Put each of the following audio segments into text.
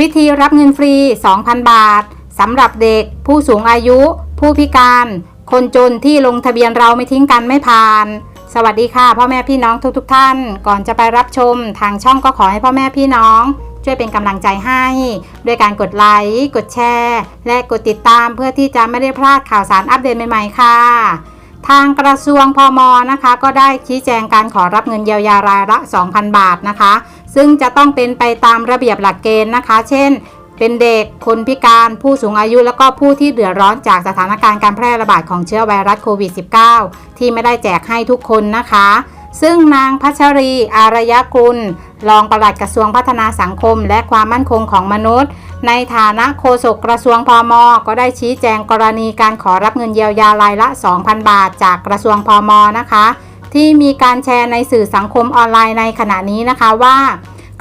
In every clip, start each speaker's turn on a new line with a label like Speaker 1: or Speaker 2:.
Speaker 1: วิธีรับเงินฟรี 2,000 บาทสำหรับเด็ก ผู้สูงอายุ ผู้พิการ คนจนที่ลงทะเบียนเราไม่ทิ้งกันไม่ผ่าน สวัสดีค่ะ พ่อแม่พี่น้องทุกๆทท่าน ก่อนจะไปรับชม ทางช่องก็ขอให้พ่อแม่พี่น้อง ช่วยเป็นกำลังใจให้ด้วยการกดไลค์กดแชร์ และกดติดตามเพื่อที่จะไม่ได้พลาดข่าวสารอัปเดตใหม่ๆค่ะทางกระทรวงพมนะคะ ก็ได้ชี้แจงการขอรับเงินเยียวยารายละ 2,000 บาทนะคะ ซึ่งจะต้องเป็นไปตามระเบียบหลักเกณฑ์นะคะ เช่น เป็นเด็กคนพิการผู้สูงอายุ แล้วก็ผู้ที่เดือดร้อนจากสถานการณ์การแพร่ระบาดของเชื้อไวรัสโควิด -19 ที่ไม่ได้แจกให้ทุกคนนะคะ ซึ่งนางพัชรี อารยกุล รองปลัดกระทรวงพัฒนาสังคม และความมั่นคงของมนุษย์ ในฐานะโฆษกกระทรวงพมก็ได้ชี้แจงกรณีการขอรับเงินเยียวยารายละ 2,000 บาท จากกระทรวงพมนะคะ ที่มีการแชร์ในสื่อสังคมออนไลน์ในขณะนี้นะคะว่า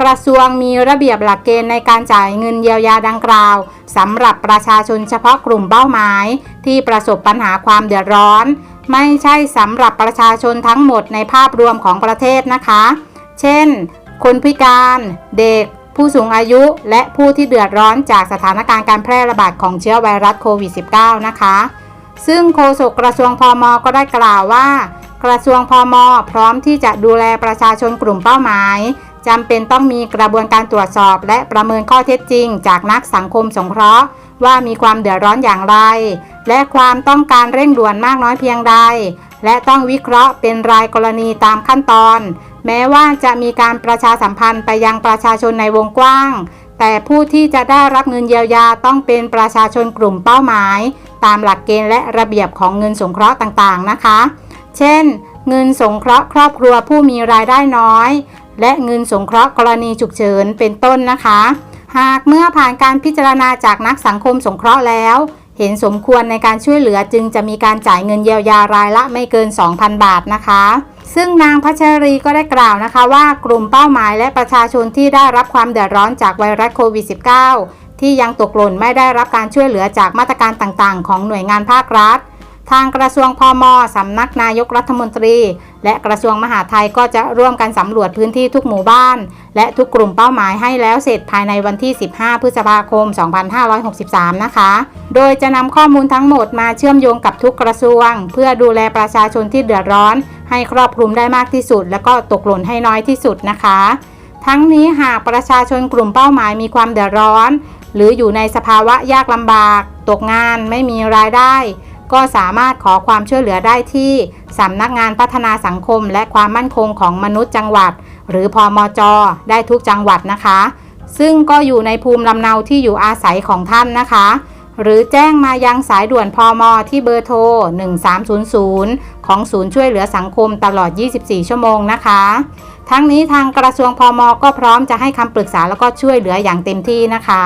Speaker 1: กระทรวงมีระเบียบหลักเกณฑ์ในการจ่ายเงินเยียวยาดังกล่าวสำหรับประชาชนเฉพาะกลุ่มเป้าหมาย ที่ประสบปัญหาความเดือดร้อน ไม่ใช่สำหรับประชาชนทั้งหมดในภาพรวมของประเทศนะคะ เช่น คนพิการ เด็กผู้สูงอายุและผู้ที่เดือดร้อนจากสถานการณ์การแพร่ระบาดของเชื้อไวรัสโควิด -19 นะคะ ซึ่งโฆษกกระทรวงพมก็ได้กล่าวว่า กระทรวงพมพร้อมที่จะดูแลประชาชนกลุ่มเป้าหมายจำเป็นต้องมีกระบวนการตรวจสอบและประเมินข้อเท็จจริง จากนักสังคมสงเคราะห์ ว่ามีความเดือดร้อนอย่างไร และความต้องการเร่งด่วนมากน้อยเพียงใด และต้องวิเคราะห์เป็นรายกรณีตามขั้นตอน แม้ว่าจะมีการประชาสัมพันธ์ไปยังประชาชนในวงกว้าง แต่ผู้ที่จะได้รับเงินเยียวยาต้องเป็นประชาชนกลุ่มเป้าหมาย ตามหลักเกณฑ์และระเบียบของเงินสงเคราะห์ต่างๆ นะคะ เช่น เงินสงเคราะห์ครอบครัวผู้มีรายได้น้อย และเงินสงเคราะห์กรณีฉุกเฉินเป็นต้นนะคะ หากเมื่อผ่านการพิจารณาจากนักสังคมสงเคราะห์แล้ว เห็นสมควรในการช่วยเหลือจึงจะมีการจ่ายเงินเยียวยารายละไม่เกิน 2,000 บาทนะคะซึ่งนางพัชรีก็ได้กล่าวนะคะว่ากลุ่มเป้าหมายและประชาชนที่ได้รับความเดือดร้อนจากไวรัสโควิด -19 ที่ยังตกหล่นไม่ได้รับการช่วยเหลือจากมาตรการต่างๆ ของหน่วยงานภาครัฐ ทางกระทรวงพมสำนักนายกรัฐมนตรี และกระทรวงมหาดไทยก็จะร่วมกันสำรวจพื้นที่ทุกหมู่บ้าน และทุกกลุ่มเป้าหมายให้แล้วเสร็จภายในวันที่ 15 พฤษภาคม 2563 นะคะ โดยจะนำข้อมูลทั้งหมดมาเชื่อมโยงกับทุกกระทรวง เพื่อดูแลประชาชนที่เดือดร้อน ให้ครอบคลุมได้มากที่สุด และก็ตกหล่นให้น้อยที่สุดนะคะ ทั้งนี้หากประชาชนกลุ่มเป้าหมายมีความเดือดร้อน หรืออยู่ในสภาวะยากลำบาก ตกงานไม่มีรายได้ ก็สามารถขอความช่วยเหลือได้ที่สำนักงานพัฒนาสังคม และความมั่นคงของมนุษย์จังหวัด หรือพอมจได้ทุกจังหวัดนะคะ ซึ่งก็อยู่ในภูมิลำเนาที่อยู่อาศัยของท่านนะคะ หรือแจ้งมายังสายด่วนพอมที่เบอร์โทร 1300 ของศูนย์ช่วยเหลือสังคมตลอด 24 ชั่วโมงนะคะ ทั้งนี้ทางกระทรวงพอมก็พร้อมจะให้คำปรึกษาแล้วก็ช่วยเหลืออย่างเต็มที่นะคะ